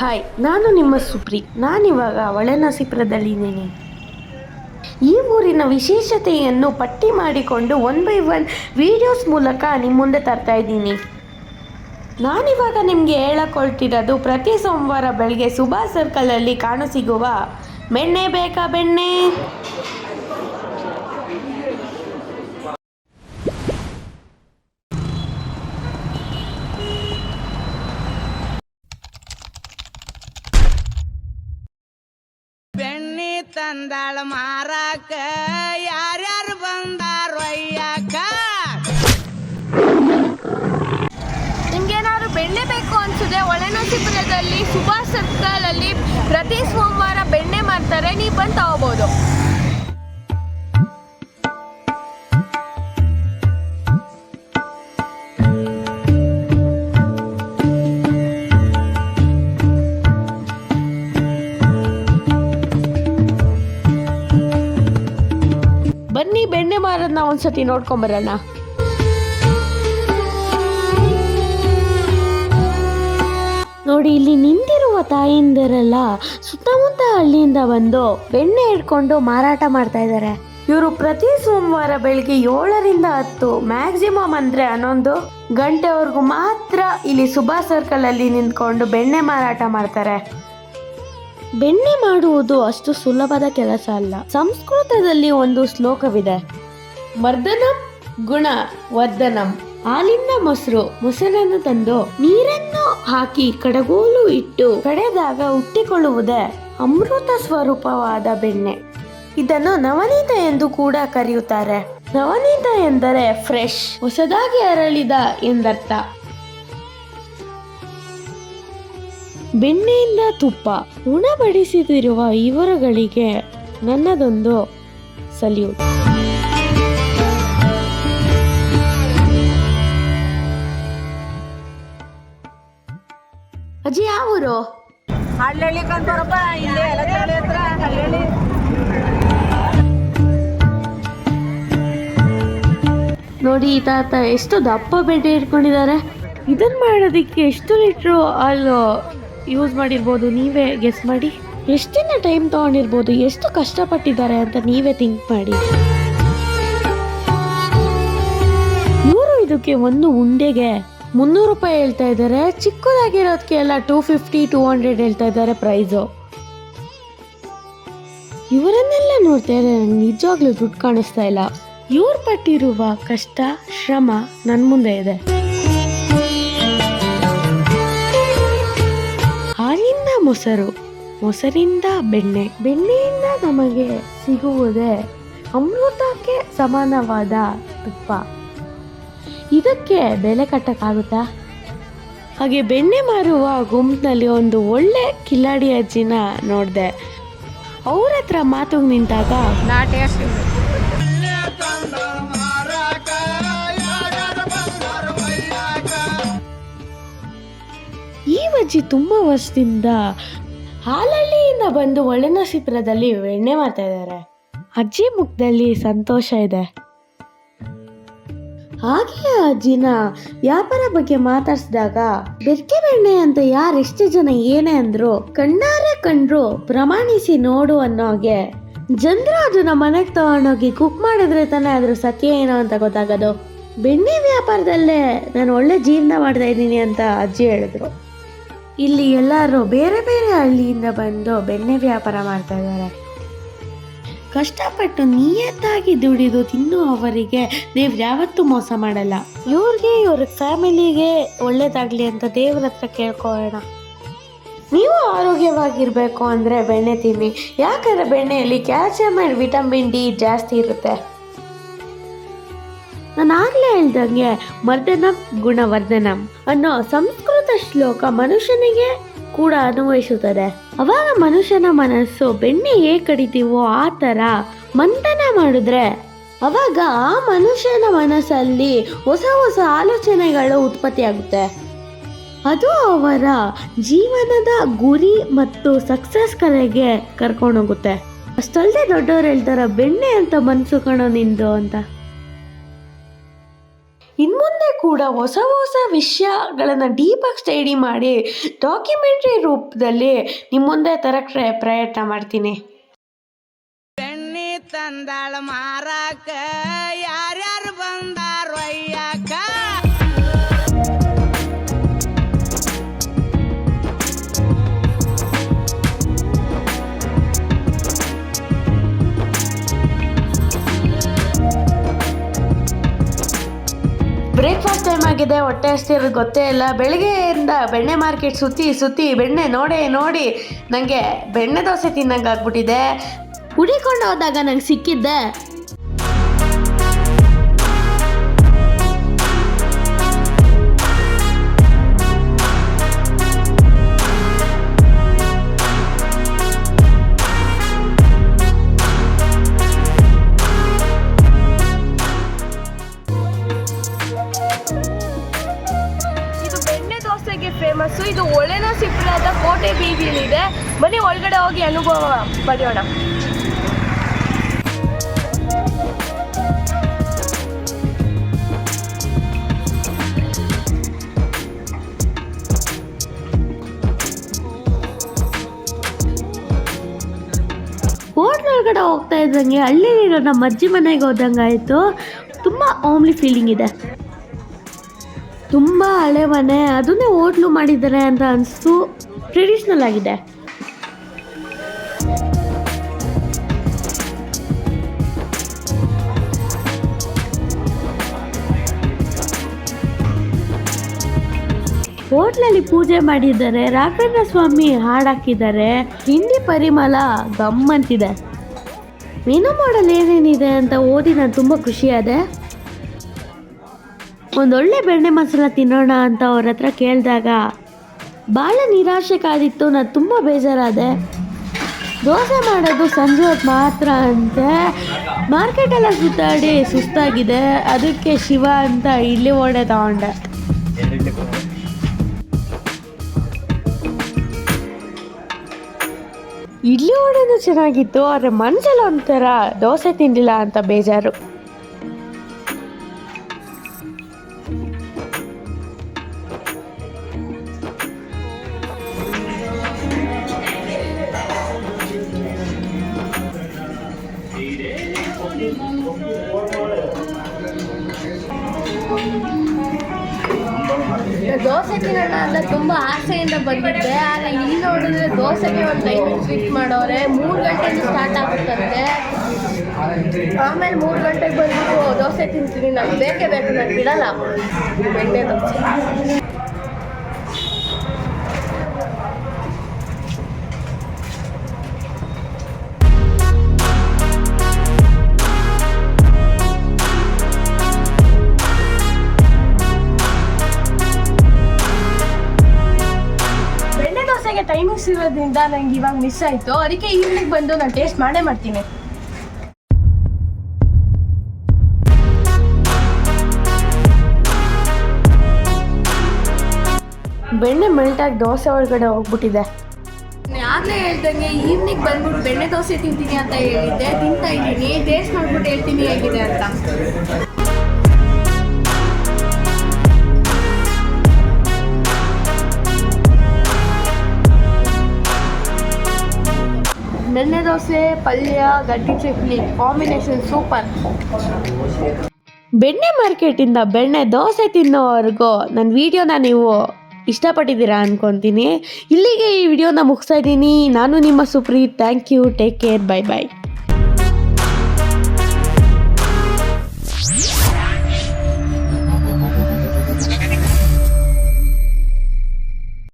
Hi, ನಾನು ನಿಮ್ಮ ಸುಪ್ರಿ. ನಾನಿವಾಗ ಒಳನರಸೀಪುರದಲ್ಲಿದ್ದೀನಿ ಈ ಊರಿನ ವಿಶೇಷತೆಯನ್ನು ಪಟ್ಟಿ ಮಾಡಿಕೊಂಡು ಒನ್ ಬೈ ಒನ್ ವಿಡಿಯೋಸ್ ಮೂಲಕ ನಿಮ್ಮ ಮುಂದೆ ತರ್ತಾ ಇದ್ದೀನಿ. ನಾನಿವಾಗ ನಿಮಗೆ ಹೇಳಕೊಳ್ತಿರೋದು, ಪ್ರತಿ ಸೋಮವಾರ ಬೆಳಗ್ಗೆ ಸುಭಾ ಸರ್ಕಲಲ್ಲಿ ಕಾಣಸಿಗುವ, ಬೆಣ್ಣೆ ಬೇಕಾ ಬೆಣ್ಣೆ? ಬೆಣ್ಣಿ ತಂದಾಳ ಮಾರಾಕ. ಯಾರ್ಯಾರು ಬಂದಾರ ಒಯ್ಯಾಕ ನಿಮ್ಗೇನಾದ್ರು ಬೆಣ್ಣೆ ಬೇಕು ಅನ್ಸಿದ್ರೆ ಒಳನಸಿಪುರದಲ್ಲಿ ಸುಭಾಷ್ ಸರ್ಕಲ್ ಅಲ್ಲಿ ಪ್ರತಿ ಸೋಮವಾರ ಬೆಣ್ಣೆ ಮಾಡ್ತಾರೆ. ನೀವು ಬಂದು ತಗೋಬಹುದು ಬನ್ನಿ, ಬೆಣ್ಣೆ ಮಾರೋದನ್ನ ಒಂದ್ಸತಿ ನೋಡ್ಕೊಂಬರೋಣ ನೋಡಿ, ಇಲ್ಲಿ ನಿಂತಿರುವ ತಾಯಿಂದರೆಲ್ಲ ಸುತ್ತಮುತ್ತ ಹಳ್ಳಿಯಿಂದ ಬಂದು ಬೆಣ್ಣೆ ಇಟ್ಕೊಂಡು ಮಾರಾಟ ಮಾಡ್ತಾ ಇದ್ದಾರೆ. ಇವರು ಪ್ರತಿ ಸೋಮವಾರ ಬೆಳಿಗ್ಗೆ ಏಳರಿಂದ ಹತ್ತು ಮ್ಯಾಕ್ಸಿಮಮ್ ಅಂದ್ರೆ ಹನ್ನೊಂದು ಗಂಟೆವರೆಗೂ ಮಾತ್ರ ಇಲ್ಲಿ ಸುಭಾ ಸರ್ಕಲ್ ಅಲ್ಲಿ ನಿಂತ್ಕೊಂಡು ಬೆಣ್ಣೆ ಮಾರಾಟ ಮಾಡ್ತಾರೆ. ಬೆಣ್ಣೆ ಮಾಡುವುದು ಅಷ್ಟು ಸುಲಭದ ಕೆಲಸ ಅಲ್ಲ. ಸಂಸ್ಕೃತದಲ್ಲಿ ಒಂದು ಶ್ಲೋಕವಿದೆ. ಮರ್ದನಂ ಗುಣ ವರ್ಧನಂ. ಹಾಲಿನ ಮೊಸರು ಮೊಸರನ್ನು ತಂದು ನೀರನ್ನು ಹಾಕಿ ಕಡಗೋಲು ಇಟ್ಟು ಕಡೆದಾಗ ಹುಟ್ಟಿಕೊಳ್ಳುವುದೇ ಅಮೃತ ಸ್ವರೂಪವಾದ ಬೆಣ್ಣೆ. ಇದನ್ನು ನವನೀತ ಎಂದು ಕೂಡ ಕರೆಯುತ್ತಾರೆ. ನವನೀತ ಎಂದರೆ ಫ್ರೆಶ್, ಹೊಸದಾಗಿ ಅರಳಿದ ಎಂದರ್ಥ. ಬೆಣ್ಣೆಯಿಂದ ತುಪ್ಪ. ಉಣಬಡಿಸುತ್ತಿರುವ ಇವರುಗಳಿಗೆ ನನ್ನದೊಂದು ಸಲ್ಯೂಟ್. ಅಜ್ಜಿ ಯಾವ ಊರು? ಹಳ್ಳಿ ಕಂತವ್ರಪ್ಪ ಇಲ್ಲಿ ಎಲೆಚಳ್ಳಿ ಹತ್ರ ಹಳ್ಳಿ ನೋಡಿ ಈ ತಾತ ಎಷ್ಟು ದಪ್ಪ ಬೆಡ್ಡೆ ಇಟ್ಕೊಂಡಿದ್ದಾರೆ. ಇದನ್ನ ಮಾಡೋದಿಕ್ಕೆ ಎಷ್ಟು ಲೀಟ್ರು ಹಾಲು ಯೂಸ್ ಮಾಡಿರ್ಬೋದು, ನೀವೇ ಗೆಸ್ ಮಾಡಿ. ಎಷ್ಟಿನ ಟೈಮ್ ತಗೊಂಡಿರ್ಬೋದು, ಎಷ್ಟು ಕಷ್ಟಪಟ್ಟಿದ್ದಾರೆ ಅಂತ ನೀವೇ ಥಿಂಕ್ ಮಾಡಿ. ಇವರು ಇದಕ್ಕೆ ಒಂದು ಉಂಡೆಗೆ ಮುನ್ನೂರು ರೂಪಾಯಿ ಹೇಳ್ತಾ ಇದ್ದಾರೆ. ಚಿಕ್ಕದಾಗಿರೋದಕ್ಕೆ ಎಲ್ಲ ಟೂ ಫಿಫ್ಟಿ ಟೂ ಹಂಡ್ರೆಡ್ ಹೇಳ್ತಾ ಇದ್ದಾರೆ ಪ್ರೈಸು ಇವರನ್ನೆಲ್ಲ ನೋಡ್ತಾ ಇದ್ರೆ ನಂಗೆ ನಿಜವಾಗ್ಲೂ ದುಡ್ಡು ಕಾಣಿಸ್ತಾ ಇಲ್ಲ. ಇವ್ರು ಪಟ್ಟಿರುವ ಕಷ್ಟ, ಶ್ರಮ ನನ್ನ ಮುಂದೆ ಇದೆ. ಮೊಸರು. ಮೊಸರಿಂದ ಬೆಣ್ಣೆ. ಬೆಣ್ಣೆಯಿಂದ ನಮಗೆ ಸಿಗುವುದೇ ಅಮೃತಕ್ಕೆ ಸಮಾನವಾದ ತುಪ್ಪ. ಇದಕ್ಕೆ ಬೆಲೆ ಕಟ್ಟಕ್ಕಾಗುತ್ತಾ? ಹಾಗೆ ಬೆಣ್ಣೆ ಮಾರುವ ಗುಂಪಿನಲ್ಲಿ ಒಂದು ಒಳ್ಳೆ ಕಿಲಾಡಿ ಅಜ್ಜಿನ ನೋಡಿದೆ ಅವ್ರ ಹತ್ರ ಮಾತುಗೆ ನಿಂತಾಗ ಅಜ್ಜಿ ತುಂಬ ವರ್ಷದಿಂದ ಹಾಲಳ್ಳಿಯಿಂದ ಬಂದು ಒಳನರಸೀಪುರದಲ್ಲಿ ಎಣ್ಣೆ ಮಾಡ್ತಾ ಇದ್ದಾರೆ. ಅಜ್ಜಿ ಮುಖದಲ್ಲಿ ಸಂತೋಷ ಇದೆ. ಹಾಗೆ ಆ ಅಜ್ಜಿನ ವ್ಯಾಪಾರ ಬಗ್ಗೆ ಮಾತಾಡ್ಸಿದಾಗ, ಬೆರ್ಕೆ ಬೆಣ್ಣೆ ಅಂತ ಯಾರು ಎಷ್ಟು ಜನ ಏನೇ ಅಂದ್ರು, ಕಣ್ಣಾರೆ ಕಂಡ್ರು ಪ್ರಮಾಣಿಸಿ ನೋಡು ಅನ್ನೋಗೆ ಜನರು ಅದನ್ನ ಮನೆಗೆ ತಗೊಂಡೋಗಿ ಕುಕ್ ಮಾಡಿದ್ರೆ ತಾನೇ ಅದ್ರ ಸತ್ಯ ಏನೋ ಅಂತ ಗೊತ್ತಾಗೋದು. ಬೆಣ್ಣೆ ವ್ಯಾಪಾರದಲ್ಲೇ ನಾನು ಒಳ್ಳೆ ಜೀವನ ಮಾಡ್ತಾ ಇದ್ದೀನಿ ಅಂತ ಅಜ್ಜಿ ಹೇಳಿದ್ರು. ಇಲ್ಲಿ ಎಲ್ಲರೂ ಬೇರೆ ಬೇರೆ ಹಳ್ಳಿಯಿಂದ ಬಂದು ಬೆಣ್ಣೆ ವ್ಯಾಪಾರ ಮಾಡ್ತಾ ಇದ್ದಾರೆ. ಕಷ್ಟಪಟ್ಟು ನಿಯತ್ತಾಗಿ ದುಡಿದು ತಿನ್ನುವವರಿಗೆ ದೇವ್ರು ಯಾವತ್ತೂ ಮೋಸ ಮಾಡಲ್ಲ. ಇವ್ರಿಗೆ, ಇವ್ರ ಫ್ಯಾಮಿಲಿಗೆ ಒಳ್ಳೇದಾಗ್ಲಿ ಅಂತ ದೇವ್ರ ಹತ್ರ ಕೇಳ್ಕೊಳ್ಳೋಣ. ನೀವು ಆರೋಗ್ಯವಾಗಿರಬೇಕು ಅಂದರೆ ಬೆಣ್ಣೆ ತಿನ್ನಿ. ಯಾಕಂದ್ರೆ ಬೆಣ್ಣೆಯಲ್ಲಿ ಕ್ಯಾಲ್ಸಿಯಂ ಆ್ಯಂಡ್ ವಿಟಮಿನ್ ಡಿ ಜಾಸ್ತಿ ಇರುತ್ತೆ. ನಾನು ಆಗ್ಲೇ ಹೇಳ್ದಂಗೆ ಮರ್ದನಂ ಗುಣವರ್ಧನಂ ಅನ್ನೋ ಸಂಸ್ಕೃತ ಶ್ಲೋಕ ಮನುಷ್ಯನಿಗೆ ಕೂಡ ಅನ್ವಯಿಸುತ್ತದೆ. ಅವಾಗ ಮನುಷ್ಯನ ಮನಸ್ಸು ಬೆಣ್ಣೆ ಹೇಗೆ ಕಡಿತೀವೋ ಆ ಥರ ಮಂಥನ ಮಾಡಿದ್ರೆ ಅವಾಗ ಆ ಮನುಷ್ಯನ ಮನಸ್ಸಲ್ಲಿ ಹೊಸ ಹೊಸ ಆಲೋಚನೆಗಳು ಉತ್ಪತ್ತಿಯಾಗುತ್ತೆ ಅದು ಅವರ ಜೀವನದ ಗುರಿ ಮತ್ತು ಸಕ್ಸಸ್ ಕಡೆಗೆ ಕರ್ಕೊಂಡೋಗುತ್ತೆ ಅಷ್ಟಲ್ಲದೆ ದೊಡ್ಡವ್ರು ಹೇಳ್ತಾರ, ಬೆಣ್ಣೆ ಅಂತ ಮನ್ಸು ಕಣೋ ನಿಂದು ಅಂತ. ಇನ್ಮುಂದೆ ಕೂಡ ಹೊಸ ಹೊಸ ವಿಷಯಗಳನ್ನು ಡೀಪಾಗಿ ಸ್ಟಡಿ ಮಾಡಿ ಡಾಕ್ಯುಮೆಂಟ್ರಿ ರೂಪದಲ್ಲಿ ನಿಮ್ಮ ಮುಂದೆ ತರಕ್ಕೆ ಪ್ರಯತ್ನ ಮಾಡ್ತೀನಿ. ತಂದಾಳ ಮಾರಾಕ ಯಾರ್ಯಾರು ಆಗಿದೆ, ಹೊಟ್ಟೆ ಹಸ್ತಿರೋದು ಗೊತ್ತೇ ಇಲ್ಲ. ಬೆಳಗ್ಗೆಯಿಂದ ಬೆಣ್ಣೆ ಮಾರ್ಕೆಟ್ ಸುತ್ತಿ ಸುತ್ತಿ ಬೆಣ್ಣೆ ನೋಡಿ ನೋಡಿ ನನಗೆ ಬೆಣ್ಣೆ ದೋಸೆ ತಿನ್ನಂಗೆ ಆಗ್ಬಿಟ್ಟಿದೆ ಹುಡಿಕೊಂಡು ಹೋದಾಗ ನಂಗೆ ಸಿಕ್ಕಿದ್ದೆ. ಹೋಗಿ ಅನುಭವ ಪಡೆಯೋಣ. ಹೋಗ್ತಾ ಇದ್ದಂಗೆ ಹಳ್ಳಿಲಿರೋ ನಮ್ಮ ಅಜ್ಜಿ ಮನೆಗೆ ಹೋದಂಗೆ ಆಯಿತು ತುಂಬ ಓಮ್ಲಿ ಫೀಲಿಂಗ್ ಇದೆ. ತುಂಬ ಹಳೆ ಮನೆ, ಅದನ್ನೇ ಹೋಟ್ಲು ಮಾಡಿದ್ದಾರೆ ಅಂತ ಅನಿಸ್ತು ಟ್ರೆಡಿಷ್ನಲ್ ಆಗಿದೆ. ಹೋಟ್ಲಲ್ಲಿ ಪೂಜೆ ಮಾಡಿದ್ದಾರೆ. ರಾಘವೇಂದ್ರ ಸ್ವಾಮಿ ಹಾಡು ಹಾಕಿದ್ದಾರೆ ಹಿಂದಿ ಪರಿಮಳ ಗಮ್ಮಂತಿದೆ ಮೆನು ಮಾಡಲ್ ಏನೇನಿದೆ ಅಂತ ಓದಿ ನಾನು ತುಂಬ ಖುಷಿಯಾದೆ. ಒಂದೊಳ್ಳೆ ಬೆಣ್ಣೆ ಮಸಾಲ ತಿನ್ನೋಣ ಅಂತ ಅವ್ರ ಹತ್ರ ಕೇಳಿದಾಗ ಭಾಳ ನಿರಾಶೆ ಕಾದಿತ್ತು ನಾನು ತುಂಬ ಬೇಜಾರಾದೆ. ದೋಸೆ ಮಾಡೋದು ಸಂಜೆ ಹೊತ್ತು ಮಾತ್ರ ಅಂತೆ. ಮಾರ್ಕೆಟೆಲ್ಲ ಸುತ್ತಾಡಿ ಸುಸ್ತಾಗಿದೆ. ಅದಕ್ಕೆ ಶಿವ ಅಂತ ಇಡ್ಲಿ ಓಡೆ ತಗೊಂಡೆ. ಇಡ್ಲಿ ವಡೆನೂ ಚೆನ್ನಾಗಿತ್ತು ಆದರೆ ಮನಸ್ಸಲ್ಲಿ ಒಂಥರ ದೋಸೆ ತಿಂದಿಲ್ಲ ಅಂತ ಬೇಜಾರು. ದೋಸೆ ತಿನ್ನೋಣ ಅಂತ ತುಂಬ ಆಸೆಯಿಂದ ಬಂದಿದ್ದೆ. ಆದರೆ ಇಲ್ಲಿ ನೋಡಿದ್ರೆ ದೋಸೆಗೆ ಒಂದು ಟೈಮ್ ಸ್ವಿಚ್ ಮಾಡೋರೆ. ಮೂರು ಗಂಟೆಗೆ ಸ್ಟಾರ್ಟ್ ಆಗುತ್ತಂತೆ. ಆಮೇಲೆ ಮೂರು ಗಂಟೆಗೆ ಬಂದು ದೋಸೆ ತಿಂತೀನಿ. ನಾನು ಬೇಕೇ ಬೇಕು. ನಾನು ಬಿಡಲ್ಲ. ಬೆಣ್ಣೆ ದೋಸೆ. ಇರೋದ್ರಿಂದ ನಂಗೆ ಇವಾಗ ಮಿಸ್ ಆಯಿತು. ಅದಕ್ಕೆ ಈವ್ನಿಂಗ್ ಬಂದು ನಾನು ಟೇಸ್ಟ್ ಮಾಡೇ ಮಾಡ್ತೀನಿ. ಬೆಣ್ಣೆ ಮೆಲ್ಟಾಗಿ ದೋಸೆ ಒಳಗಡೆ ಹೋಗ್ಬಿಟ್ಟಿದೆ. ಆಗಲೇ ಹೇಳ್ದಂಗೆ ಈವ್ನಿಂಗ್ ಬಂದ್ಬಿಟ್ಟು ಬೆಣ್ಣೆ ದೋಸೆ ತಿಂತೀನಿ ಅಂತ ಹೇಳಿದ್ದೆ. ತಿಂತಾ ಇದ್ದೀನಿ. ಟೇಸ್ಟ್ ಮಾಡ್ಬಿಟ್ಟು ಹೇಳ್ತೀನಿ ಹೇಗಿದೆ ಅಂತ. ಬೆಣ್ಣೆ ದೋಸೆ, ಪಲ್ಯ, ಗಡ್ಡಿ ಚಟ್ನಿ ಕಾಂಬಿನೇಷನ್ ಸೂಪರ್ ಬೆಣ್ಣೆ ಮಾರ್ಕೆಟಿಂದ ಬೆಣ್ಣೆ ದೋಸೆ ತಿನ್ನೋವರೆಗೂ ನನ್ನ ವಿಡಿಯೋನ ನೀವು ಇಷ್ಟಪಟ್ಟಿದ್ದೀರಾ ಅನ್ಕೊತೀನಿ. ಇಲ್ಲಿಗೆ ಈ ವಿಡಿಯೋನ ಮುಗಿಸ್ತಾ ಇದ್ದೀನಿ. ನಾನು ನಿಮ್ಮ Supreeth. Thank you take care bye bye